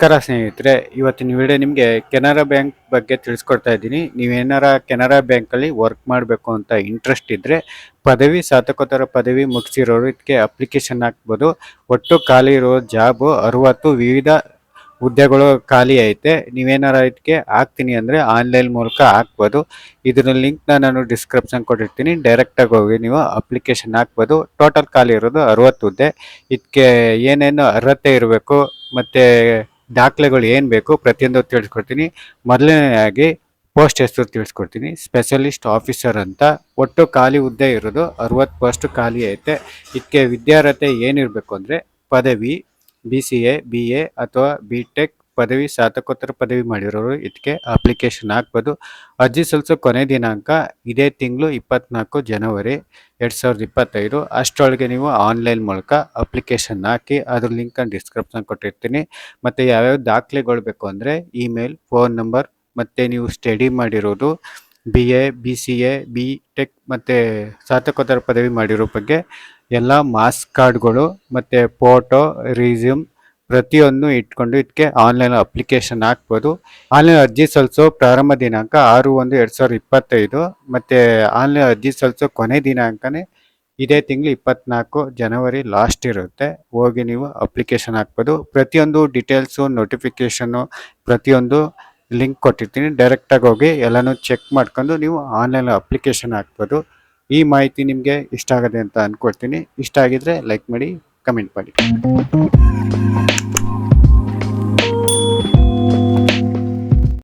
ನಮಸ್ಕಾರ ಸ್ನೇಹಿತರೆ, ಇವತ್ತಿನ ವಿಡಿಯೋ ನಿಮಗೆ ಕೆನರಾ ಬ್ಯಾಂಕ್ ಬಗ್ಗೆ ತಿಳಿಸ್ಕೊಡ್ತಾ ಇದ್ದೀನಿ. ನೀವೇನಾರ ಕೆನರಾ ಬ್ಯಾಂಕಲ್ಲಿ ವರ್ಕ್ ಮಾಡಬೇಕು ಅಂತ ಇಂಟ್ರೆಸ್ಟ್ ಇದ್ದರೆ ಪದವಿ ಸ್ನಾತಕೋತ್ತರ ಪದವಿ ಮುಗಿಸಿರೋರು ಇದಕ್ಕೆ ಅಪ್ಲಿಕೇಶನ್ ಹಾಕ್ಬೋದು. ಒಟ್ಟು ಖಾಲಿ ಇರೋ ಜಾಬು ಅರುವತ್ತು ವಿವಿಧ ಹುದ್ದೆಗಳು ಖಾಲಿ ಐತೆ. ನೀವೇನಾರ ಇದಕ್ಕೆ ಹಾಕ್ತೀನಿ ಅಂದರೆ ಆನ್ಲೈನ್ ಮೂಲಕ ಹಾಕ್ಬೋದು. ಇದರ ಲಿಂಕ್ನ ನಾನು ಡಿಸ್ಕ್ರಿಪ್ಷನ್ ಕೊಟ್ಟಿರ್ತೀನಿ. ಡೈರೆಕ್ಟಾಗಿ ಹೋಗಿ ನೀವು ಅಪ್ಲಿಕೇಶನ್ ಹಾಕ್ಬೋದು. ಟೋಟಲ್ ಖಾಲಿ ಇರೋದು ಅರುವತ್ತು ಹುದ್ದೆ. ಇದಕ್ಕೆ ಏನೇನು ಅರ್ಹತೆ ಇರಬೇಕು, ಮತ್ತು ದಾಖಲೆಗಳು ಏನು ಬೇಕು ಪ್ರತಿಯೊಂದು ತಿಳಿಸ್ಕೊಡ್ತೀನಿ. ಮೊದಲನೇದಾಗಿ ಪೋಸ್ಟ್ ಹೆಸರು ತಿಳಿಸ್ಕೊಡ್ತೀನಿ. ಸ್ಪೆಷಲಿಸ್ಟ್ ಆಫೀಸರ್ ಅಂತ. ಒಟ್ಟು ಖಾಲಿ ಹುದ್ದೆ ಇರೋದು ಅರವತ್ತು ಪೋಸ್ಟ್ ಖಾಲಿ ಐತೆ. ಇದಕ್ಕೆ ವಿದ್ಯಾರ್ಹತೆ ಏನಿರಬೇಕು ಅಂದರೆ ಪದವಿ B C A B A ಅಥವಾ ಬಿ ಟೆಕ್ ಪದವಿ, ಸ್ನಾತಕೋತ್ತರ ಪದವಿ ಮಾಡಿರೋರು ಇದಕ್ಕೆ ಅಪ್ಲಿಕೇಶನ್ ಹಾಕ್ಬೋದು ಅರ್ಜಿ ಸಲ್ಲಿಸೋ ಕೊನೆ ದಿನಾಂಕ ಇದೇ ತಿಂಗಳು ಇಪ್ಪತ್ನಾಲ್ಕು ಜನವರಿ ಎರಡು ಸಾವಿರದ ಇಪ್ಪತ್ತೈದು. ಅಷ್ಟರೊಳಗೆ ನೀವು ಆನ್ಲೈನ್ ಮೂಲಕ ಅಪ್ಲಿಕೇಶನ್ ಹಾಕಿ ಅದ್ರ ಲಿಂಕ್ ಡಿಸ್ಕ್ರಿಪ್ಷನ್ ಕೊಟ್ಟಿರ್ತೀನಿ. ಮತ್ತು ಯಾವ್ಯಾವ ದಾಖಲೆಗಳು ಬೇಕು ಅಂದರೆ ಇಮೇಲ್ ಫೋನ್ ನಂಬರ್ ಮತ್ತು ನೀವು ಸ್ಟಡಿ ಮಾಡಿರೋದು B A B C A B tech ಮತ್ತು ಸ್ನಾತಕೋತ್ತರ ಪದವಿ ಮಾಡಿರೋ ಬಗ್ಗೆ ಎಲ್ಲ ಮಾಸ್ಕ್ ಕಾರ್ಡ್ಗಳು ಮತ್ತು ಫೋಟೋ ರಿಸ್ಯೂಮ್ ಪ್ರತಿಯೊಂದು ಇಟ್ಕೊಂಡು ಇದಕ್ಕೆ ಆನ್ಲೈನ್ ಅಪ್ಲಿಕೇಶನ್ ಹಾಕ್ಬೋದು. ಆನ್ಲೈನ್ ಅರ್ಜಿ ಸಲ್ಲಿಸೋ ಪ್ರಾರಂಭ ದಿನಾಂಕ ಆರು ಒಂದು ಎರಡು ಸಾವಿರದ ಇಪ್ಪತ್ತೈದು ಮತ್ತು ಆನ್ಲೈನ್ ಅರ್ಜಿ ಸಲ್ಲಿಸೋ ಕೊನೆ ದಿನಾಂಕನೇ ಇದೇ ತಿಂಗಳು ಇಪ್ಪತ್ನಾಲ್ಕು ಜನವರಿ ಲಾಸ್ಟ್ ಇರುತ್ತೆ. ಹೋಗಿ ನೀವು ಅಪ್ಲಿಕೇಶನ್ ಹಾಕ್ಬೋದು. ಪ್ರತಿಯೊಂದು ಡೀಟೇಲ್ಸು ನೋಟಿಫಿಕೇಷನು ಪ್ರತಿಯೊಂದು ಲಿಂಕ್ ಕೊಟ್ಟಿರ್ತೀನಿ. ಡೈರೆಕ್ಟಾಗಿ ಹೋಗಿ ಎಲ್ಲನೂ ಚೆಕ್ ಮಾಡ್ಕೊಂಡು ನೀವು ಆನ್ಲೈನ್ ಅಪ್ಲಿಕೇಶನ್ ಹಾಕ್ಬೋದು. ಈ ಮಾಹಿತಿ ನಿಮಗೆ ಇಷ್ಟ ಆಗದೆ ಅಂತ ಅಂದ್ಕೊಡ್ತೀನಿ ಇಷ್ಟ ಆಗಿದ್ರೆ ಲೈಕ್ ಮಾಡಿ ಕಮೆಂಟ್ ಮಾಡಿ